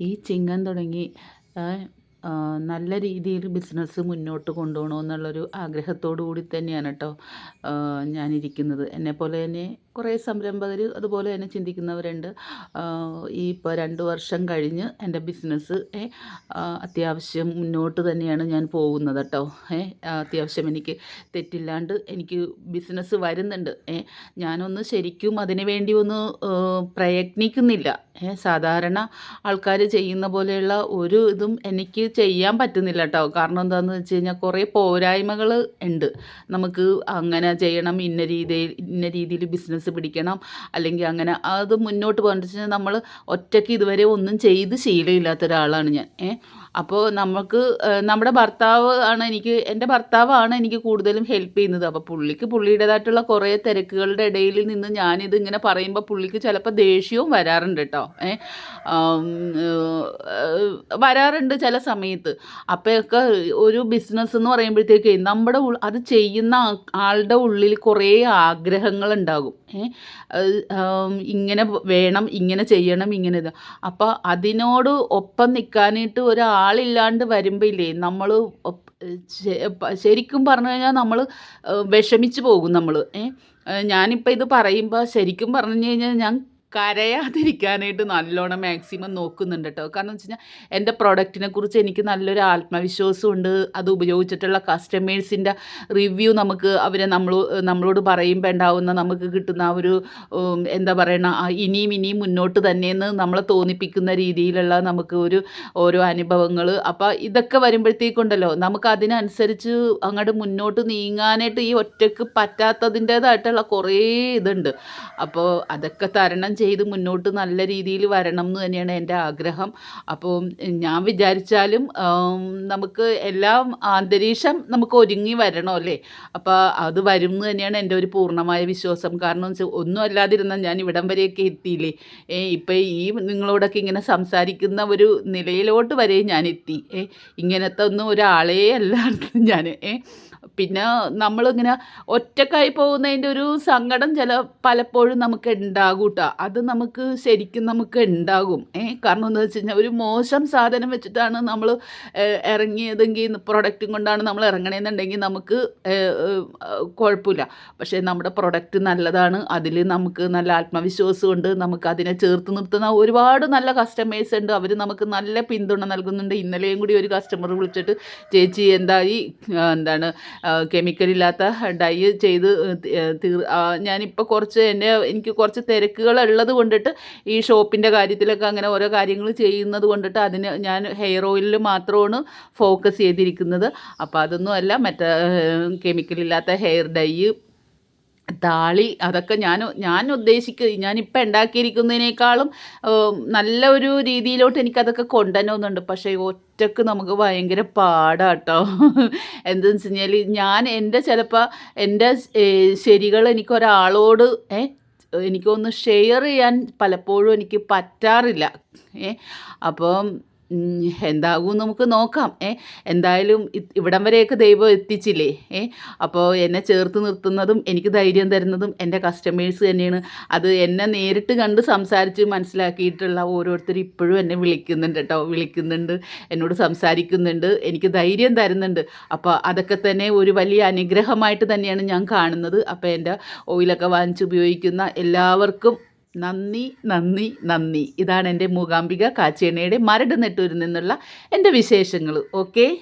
ഈ ചിങ്ങം തുടങ്ങി നല്ല രീതിയിൽ ബിസിനസ് മുന്നോട്ട് കൊണ്ടുപോകണമെന്നുള്ളൊരു ആഗ്രഹത്തോടു കൂടി തന്നെയാണ് കേട്ടോ ഞാനിരിക്കുന്നത്. എന്നെപ്പോലെ തന്നെ കുറേ സംരംഭകർ അതുപോലെ തന്നെ ചിന്തിക്കുന്നവരുണ്ട്. ഈ ഇപ്പോൾ രണ്ട് വർഷം കഴിഞ്ഞ് എന്റെ ബിസിനസ് അത്യാവശ്യം മുന്നോട്ട് തന്നെയാണ് ഞാൻ പോകുന്നത് കേട്ടോ. അത്യാവശ്യം എനിക്ക് തെറ്റില്ലാണ്ട് എനിക്ക് ബിസിനസ് വരുന്നുണ്ട്. ഞാനൊന്ന് ശരിക്കും അതിനു വേണ്ടി ഒന്ന് പ്രയത്നിക്കുന്നില്ല. സാധാരണ ആൾക്കാർ ചെയ്യുന്ന പോലെയുള്ള ഒരു ഇതും എനിക്ക് ചെയ്യാൻ പറ്റുന്നില്ല കേട്ടോ. കാരണം എന്താണെന്ന് വെച്ച് കഴിഞ്ഞാൽ കുറേ പോരായ്മകൾ ഉണ്ട്. നമുക്ക് അങ്ങനെ ചെയ്യണം ഇന്ന രീതിയിൽ ഇന്ന രീതിയിൽ ബിസിനസ് പിടിക്കണം. അല്ലെങ്കിൽ അങ്ങനെ അത് മുന്നോട്ട് വെച്ചാൽ നമ്മൾ ഒറ്റയ്ക്ക് ഇതുവരെ ഒന്നും ചെയ്ത് ശീലമില്ലാത്ത ഒരാളാണ് ഞാൻ. ഏ? അപ്പോൾ നമുക്ക് നമ്മുടെ ഭർത്താവ് ആണ് എനിക്ക് എന്റെ ഭർത്താവാണ് എനിക്ക് കൂടുതലും ഹെൽപ്പ് ചെയ്യുന്നത്. അപ്പോൾ പുള്ളിക്ക് പുള്ളിയുടേതായിട്ടുള്ള കുറേ തിരക്കുകളുടെ ഇടയിൽ നിന്ന് ഞാനിത് ഇങ്ങനെ പറയുമ്പോൾ പുള്ളിക്ക് ചിലപ്പോൾ ദേഷ്യവും വരാറുണ്ട് കേട്ടോ. ഏ? വരാറുണ്ട് ചില സമയത്ത്. അപ്പോഴൊക്കെ ഒരു ബിസിനസ് എന്ന് പറയുമ്പോഴത്തേക്ക് നമ്മുടെ അത് ചെയ്യുന്ന ആളുടെ ഉള്ളിൽ കുറേ ആഗ്രഹങ്ങളുണ്ടാകും ഇങ്ങനെ വേണം ഇങ്ങനെ ചെയ്യണം ഇങ്ങനെ ഇത്. അപ്പോൾ അതിനോട് ഒപ്പം നിൽക്കാനായിട്ട് ഒരാളില്ലാണ്ട് വരുമ്പോൾ ഇല്ലേ നമ്മൾ ശരിക്കും പറഞ്ഞു കഴിഞ്ഞാൽ നമ്മൾ വിഷമിച്ച് പോകും നമ്മൾ ഞാനിപ്പോൾ ഇത് പറയുമ്പോൾ ശരിക്കും പറഞ്ഞു കഴിഞ്ഞാൽ ഞാൻ കരയാതിരിക്കാനായിട്ട് നല്ലോണം മാക്സിമം നോക്കുന്നുണ്ട് കേട്ടോ കാരണം വെച്ച് കഴിഞ്ഞാൽ എന്റെ പ്രൊഡക്റ്റിനെ കുറിച്ച് എനിക്ക് നല്ലൊരു ആത്മവിശ്വാസമുണ്ട്. അത് ഉപയോഗിച്ചിട്ടുള്ള കസ്റ്റമേഴ്സിന്റെ റിവ്യൂ നമുക്ക് അവരെ നമ്മൾ നമ്മളോട് പറയുമ്പോൾ ഉണ്ടാവുന്ന നമുക്ക് കിട്ടുന്ന ആ ഒരു എന്താ പറയണ ഇനിയും ഇനിയും മുന്നോട്ട് തന്നെയെന്ന് നമ്മളെ തോന്നിപ്പിക്കുന്ന രീതിയിലുള്ള നമുക്ക് ഒരു ഓരോ അനുഭവങ്ങൾ അപ്പോൾ ഇതൊക്കെ വരുമ്പോഴത്തേക്കുണ്ടല്ലോ നമുക്ക് അതിനനുസരിച്ച് അങ്ങോട്ട് മുന്നോട്ട് നീങ്ങാനായിട്ട് ഈ ഒറ്റയ്ക്ക് പറ്റാത്തതിന്റേതായിട്ടുള്ള കുറേ ഇതുണ്ട്. അപ്പോൾ അതൊക്കെ തരണം ചെയ്ത് മുന്നോട്ട് നല്ല രീതിയിൽ വരണം എന്ന് തന്നെയാണ് എന്റെ ആഗ്രഹം. അപ്പോൾ ഞാൻ വിചാരിച്ചാലും നമുക്ക് എല്ലാം അന്തരീക്ഷം നമുക്ക് ഒരുങ്ങി വരണോ അല്ലേ? അപ്പോൾ അത് വരും എന്ന് തന്നെയാണ് എന്റെ ഒരു പൂർണമായ വിശ്വാസം. കാരണം ഒന്നും അല്ലാതിരുന്നാൽ ഞാൻ ഇവിടം വരെയൊക്കെ എത്തിയില്ലേ? ഇപ്പം ഈ നിങ്ങളോടൊക്കെ ഇങ്ങനെ സംസാരിക്കുന്ന ഒരു നിലയിലോട്ട് വരെ ഞാൻ എത്തി. ഇങ്ങനത്തെ ഒന്നും ഒരാളേ അല്ലാണ്ട് ഞാൻ പിന്നെ നമ്മളിങ്ങനെ ഒറ്റക്കായി പോകുന്നതിന്റെ ഒരു സങ്കടം ചില പലപ്പോഴും നമുക്ക് ഉണ്ടാകും കേട്ടോ അത് നമുക്ക് ശരിക്കും നമുക്ക് ഉണ്ടാകും. ഏ കാരണം എന്താ വെച്ച് കഴിഞ്ഞാൽ ഒരു മോശം സാധനം വെച്ചിട്ടാണ് നമ്മൾ ഇറങ്ങിയതെങ്കിൽ പ്രൊഡക്റ്റും കൊണ്ടാണ് നമ്മൾ ഇറങ്ങണമെന്നുണ്ടെങ്കിൽ നമുക്ക് കുഴപ്പമില്ല. പക്ഷേ നമ്മുടെ പ്രൊഡക്റ്റ് നല്ലതാണ്. അതിൽ നമുക്ക് നല്ല ആത്മവിശ്വാസം ഉണ്ട്. നമുക്ക് അതിനെ ചേർത്ത് നിർത്തുന്ന ഒരുപാട് നല്ല കസ്റ്റമേഴ്സ് ഉണ്ട്. അവർ നമുക്ക് നല്ല പിന്തുണ നൽകുന്നുണ്ട്. ഇന്നലെയും കൂടി ഒരു കസ്റ്റമർ വിളിച്ചിട്ട് ചേച്ചി എന്തായി? എന്താണ്? കെമിക്കലില്ലാത്ത ഡൈ ചെയ്ത് തീർ ഞാനിപ്പോൾ കുറച്ച് എന്നെ എനിക്ക് കുറച്ച് തിരക്കുകൾ ഉള്ളത് കൊണ്ടിട്ട് ഈ ഷോപ്പിന്റെ കാര്യത്തിലൊക്കെ അങ്ങനെ ഓരോ കാര്യങ്ങൾ ചെയ്യുന്നത് കൊണ്ടിട്ട് അതിന് ഞാൻ ഹെയർ ഓയിലിൽ മാത്രമാണ് ഫോക്കസ് ചെയ്തിരിക്കുന്നത്. അപ്പോൾ അതൊന്നും അല്ല മറ്റേ കെമിക്കലില്ലാത്ത ഹെയർ ഡൈ താളി അതൊക്കെ ഞാൻ ഞാൻ ഉദ്ദേശിക്കുന്നത് ഞാനിപ്പോൾ ഉണ്ടാക്കിയിരിക്കുന്നതിനേക്കാളും നല്ല ഒരു രീതിയിലോട്ട് എനിക്കതൊക്കെ കൊണ്ടുവരണമെന്നുണ്ട് പക്ഷേ ഒറ്റയ്ക്ക് നമുക്ക് ഭയങ്കര പാടാട്ടോ. എന്താണെന്ന് വെച്ച് കഴിഞ്ഞാൽ ഞാൻ എന്റെ ചിലപ്പോൾ എന്റെ ശരികൾ എനിക്കൊരാളോട് ഏ എനിക്കൊന്ന് ഷെയർ ചെയ്യാൻ പലപ്പോഴും എനിക്ക് പറ്റാറില്ല. ഏ അപ്പം എന്താകും നമുക്ക് നോക്കാം. ഏ എന്തായാലും ഇവിടം വരെയൊക്കെ ദൈവം എത്തിച്ചില്ലേ? ഏ അപ്പോൾ എന്നെ ചേർത്ത് നിർത്തുന്നതും എനിക്ക് ധൈര്യം തരുന്നതും എന്റെ കസ്റ്റമേഴ്സ് തന്നെയാണ്. അത് എന്നെ നേരിട്ട് കണ്ട് സംസാരിച്ച് മനസ്സിലാക്കിയിട്ടുള്ള ഓരോരുത്തർ ഇപ്പോഴും എന്നെ വിളിക്കുന്നുണ്ട് കേട്ടോ. വിളിക്കുന്നുണ്ട് എന്നോട് സംസാരിക്കുന്നുണ്ട് എനിക്ക് ധൈര്യം തരുന്നുണ്ട്. അപ്പോൾ അതൊക്കെ തന്നെ ഒരു വലിയ അനുഗ്രഹമായിട്ട് തന്നെയാണ് ഞാൻ കാണുന്നത്. അപ്പോൾ എന്റെ ഓയിലൊക്കെ വാങ്ങിച്ച് ഉപയോഗിക്കുന്ന എല്ലാവർക്കും നന്ദി നന്ദി നന്ദി. ഇതാണ് എന്റെ മൂകാംബിക കാച്ചേണയുടെ മരട് നെട്ടൂരിൽ നിന്നുള്ള എന്റെ വിശേഷങ്ങൾ. ഓക്കേ?